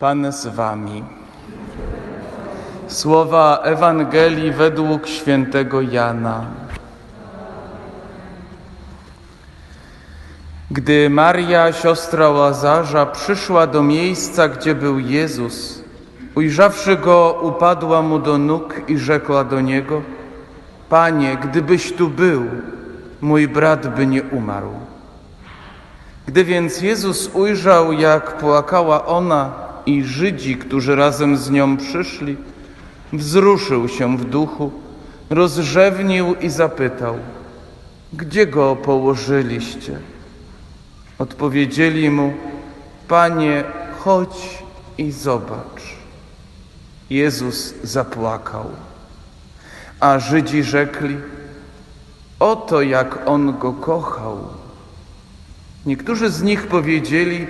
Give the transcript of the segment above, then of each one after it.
Pan z wami. Słowa Ewangelii według świętego Jana. Gdy Maria, siostra Łazarza, przyszła do miejsca, gdzie był Jezus, ujrzawszy go, upadła mu do nóg i rzekła do niego: Panie, gdybyś tu był, mój brat by nie umarł. Gdy więc Jezus ujrzał, jak płakała ona i Żydzi, którzy razem z nią przyszli, wzruszył się w duchu, rozrzewnił i zapytał: Gdzie go położyliście? Odpowiedzieli mu: Panie, chodź i zobacz. Jezus zapłakał. A Żydzi rzekli: Oto jak on go kochał. Niektórzy z nich powiedzieli: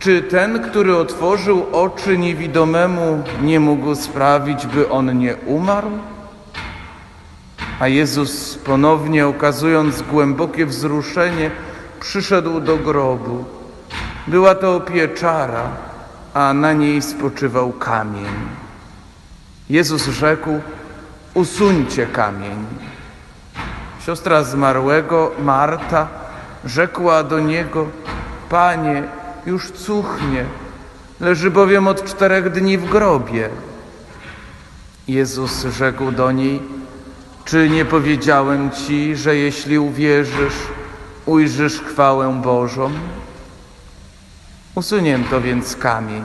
Czy ten, który otworzył oczy niewidomemu, nie mógł sprawić, by on nie umarł? A Jezus, ponownie okazując głębokie wzruszenie, przyszedł do grobu. Była to pieczara, a na niej spoczywał kamień. Jezus rzekł: Usuńcie kamień. Siostra zmarłego, Marta, rzekła do niego: Panie, już cuchnie, leży bowiem od czterech dni w grobie. Jezus rzekł do niej: Czy nie powiedziałem ci, że jeśli uwierzysz, ujrzysz chwałę Bożą? Usunięto więc kamień.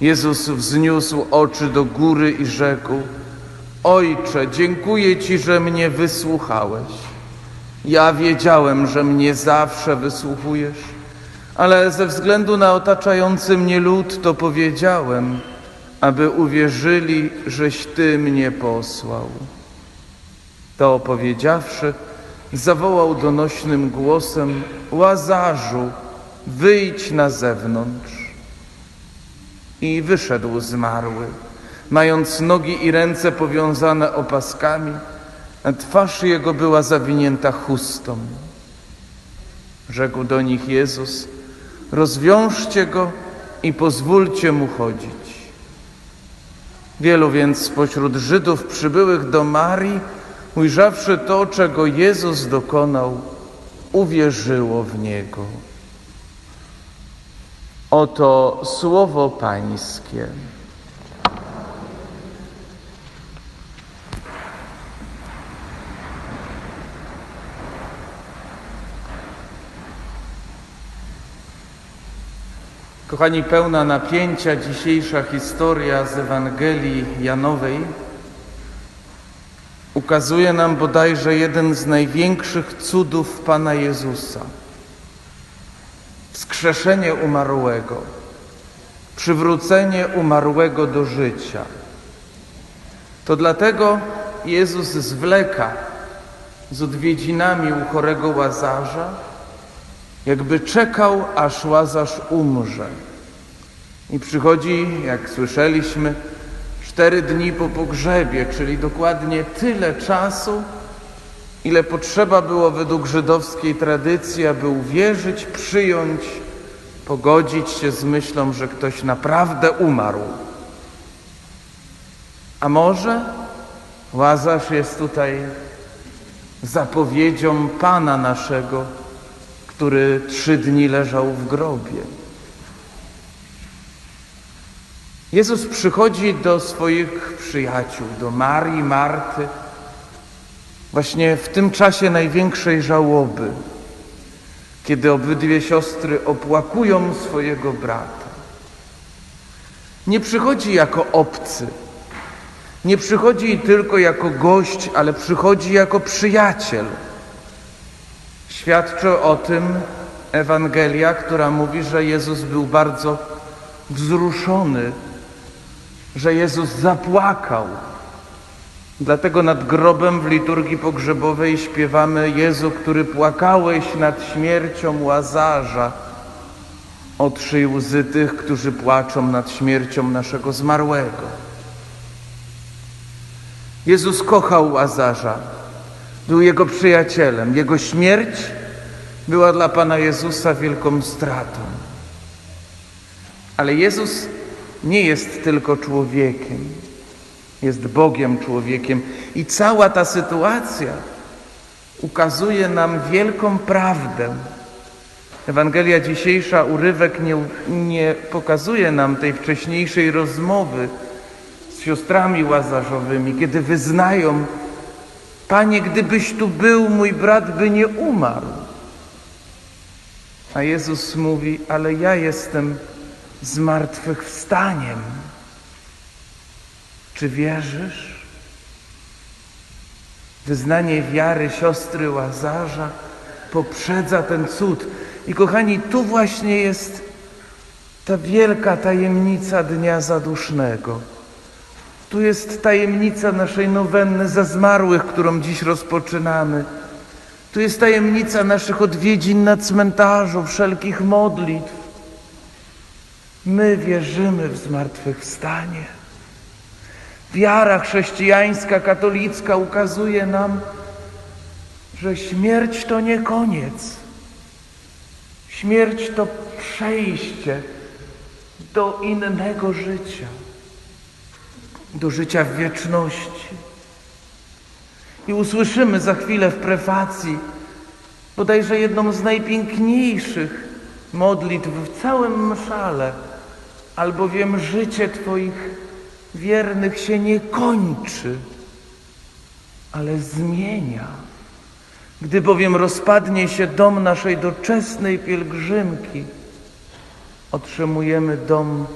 Jezus wzniósł oczy do góry i rzekł: Ojcze, dziękuję Ci, że mnie wysłuchałeś. Ja wiedziałem, że mnie zawsze wysłuchujesz, ale ze względu na otaczający mnie lud to powiedziałem, aby uwierzyli, żeś Ty mnie posłał. To powiedziawszy, zawołał donośnym głosem: Łazarzu, wyjdź na zewnątrz. I wyszedł zmarły, mając nogi i ręce powiązane opaskami, a twarz jego była zawinięta chustą. Rzekł do nich Jezus: Rozwiążcie go i pozwólcie mu chodzić. Wielu więc spośród Żydów przybyłych do Marii, ujrzawszy to, czego Jezus dokonał, uwierzyło w niego. Oto słowo Pańskie. Kochani, pełna napięcia dzisiejsza historia z Ewangelii Janowej ukazuje nam bodajże jeden z największych cudów Pana Jezusa. Wskrzeszenie umarłego, przywrócenie umarłego do życia. To dlatego Jezus zwleka z odwiedzinami u chorego Łazarza, jakby czekał, aż Łazarz umrze. I przychodzi, jak słyszeliśmy, cztery dni po pogrzebie, czyli dokładnie tyle czasu, ile potrzeba było według żydowskiej tradycji, aby uwierzyć, przyjąć, pogodzić się z myślą, że ktoś naprawdę umarł. A może Łazarz jest tutaj zapowiedzią Pana naszego, który trzy dni leżał w grobie. Jezus przychodzi do swoich przyjaciół, do Marii, Marty, właśnie w tym czasie największej żałoby, kiedy obydwie siostry opłakują swojego brata. Nie przychodzi jako obcy, nie przychodzi tylko jako gość, ale przychodzi jako przyjaciel. Świadczy o tym Ewangelia, która mówi, że Jezus był bardzo wzruszony, że Jezus zapłakał. Dlatego nad grobem w liturgii pogrzebowej śpiewamy Jezu, który płakałeś nad śmiercią Łazarza. Otrzyj łzy tych, którzy płaczą nad śmiercią naszego zmarłego. Jezus kochał Łazarza, był jego przyjacielem. Jego śmierć była dla Pana Jezusa wielką stratą. Ale Jezus nie jest tylko człowiekiem, jest Bogiem człowiekiem i cała ta sytuacja ukazuje nam wielką prawdę. Ewangelia dzisiejsza, urywek nie, nie pokazuje nam tej wcześniejszej rozmowy z siostrami łazarzowymi, kiedy wyznają, Panie, gdybyś tu był, mój brat by nie umarł. A Jezus mówi, ale ja jestem zmartwychwstaniem. Czy wierzysz? Wyznanie wiary siostry Łazarza poprzedza ten cud. I kochani, tu właśnie jest ta wielka tajemnica Dnia Zadusznego. Tu jest tajemnica naszej nowenny za zmarłych, którą dziś rozpoczynamy. Tu jest tajemnica naszych odwiedzin na cmentarzu, wszelkich modlitw. My wierzymy w zmartwychwstanie. Wiara chrześcijańska, katolicka ukazuje nam, że śmierć to nie koniec. Śmierć to przejście do innego życia, do życia w wieczności. I usłyszymy za chwilę w prefacji bodajże jedną z najpiękniejszych modlitw w całym mszale, albowiem życie Twoich wiernych się nie kończy, ale zmienia. Gdy bowiem rozpadnie się dom naszej doczesnej pielgrzymki, otrzymujemy dom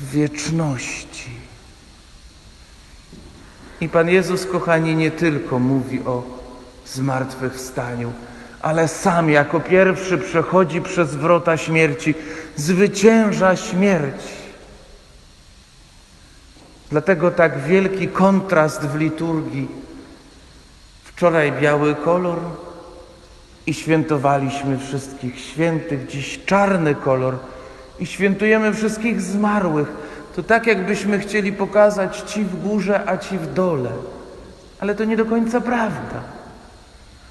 wieczności. I Pan Jezus, kochani, nie tylko mówi o zmartwychwstaniu, ale sam jako pierwszy przechodzi przez wrota śmierci, zwycięża śmierć. Dlatego tak wielki kontrast w liturgii. Wczoraj biały kolor i świętowaliśmy wszystkich świętych, dziś czarny kolor i świętujemy wszystkich zmarłych. To tak, jakbyśmy chcieli pokazać ci w górze, a ci w dole. Ale to nie do końca prawda.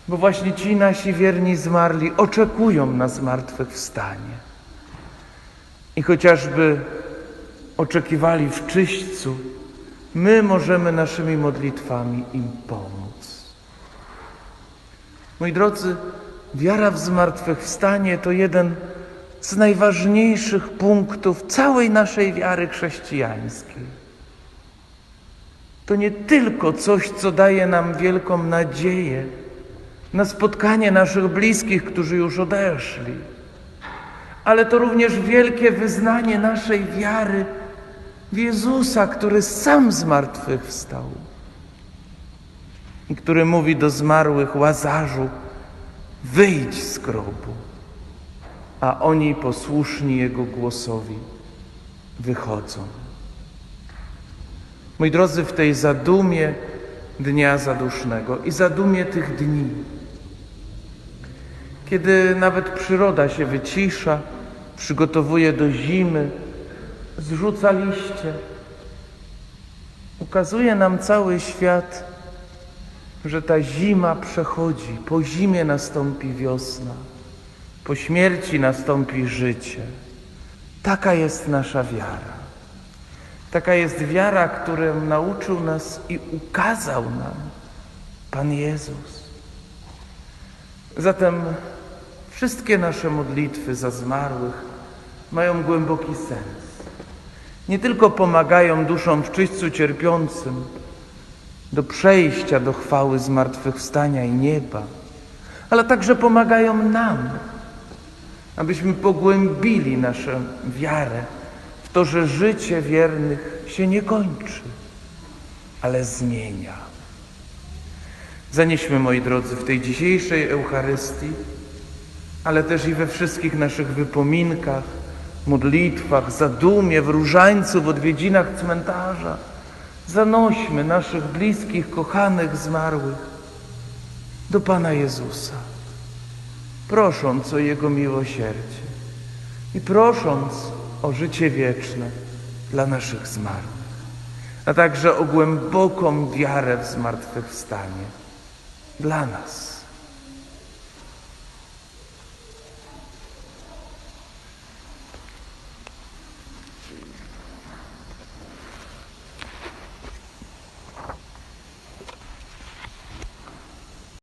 Bo właśnie ci nasi wierni zmarli oczekują na zmartwychwstanie. I chociażby oczekiwali w czyśćcu, my możemy naszymi modlitwami im pomóc. Moi drodzy, wiara w zmartwychwstanie to jeden z najważniejszych punktów całej naszej wiary chrześcijańskiej. To nie tylko coś, co daje nam wielką nadzieję na spotkanie naszych bliskich, którzy już odeszli, ale to również wielkie wyznanie naszej wiary w Jezusa, który sam z martwych wstał i który mówi do zmarłych Łazarzu: wyjdź z grobu a oni posłuszni Jego głosowi wychodzą. Moi drodzy, w tej zadumie Dnia Zadusznego i zadumie tych dni, kiedy nawet przyroda się wycisza, przygotowuje do zimy, zrzuca liście, ukazuje nam cały świat, że ta zima przechodzi, po zimie nastąpi wiosna. Po śmierci nastąpi życie. Taka jest nasza wiara. Taka jest wiara, którą nauczył nas i ukazał nam Pan Jezus. Zatem wszystkie nasze modlitwy za zmarłych mają głęboki sens. Nie tylko pomagają duszom w czyśćcu cierpiącym do przejścia do chwały zmartwychwstania i nieba, ale także pomagają nam abyśmy pogłębili naszą wiarę w to, że życie wiernych się nie kończy, ale zmienia. Zanieśmy, moi drodzy, w tej dzisiejszej Eucharystii, ale też i we wszystkich naszych wypominkach, modlitwach, zadumie, w różańcu, w odwiedzinach cmentarza, zanośmy naszych bliskich, kochanych, zmarłych do Pana Jezusa prosząc o Jego miłosierdzie i prosząc o życie wieczne dla naszych zmarłych, a także o głęboką wiarę w zmartwychwstanie dla nas.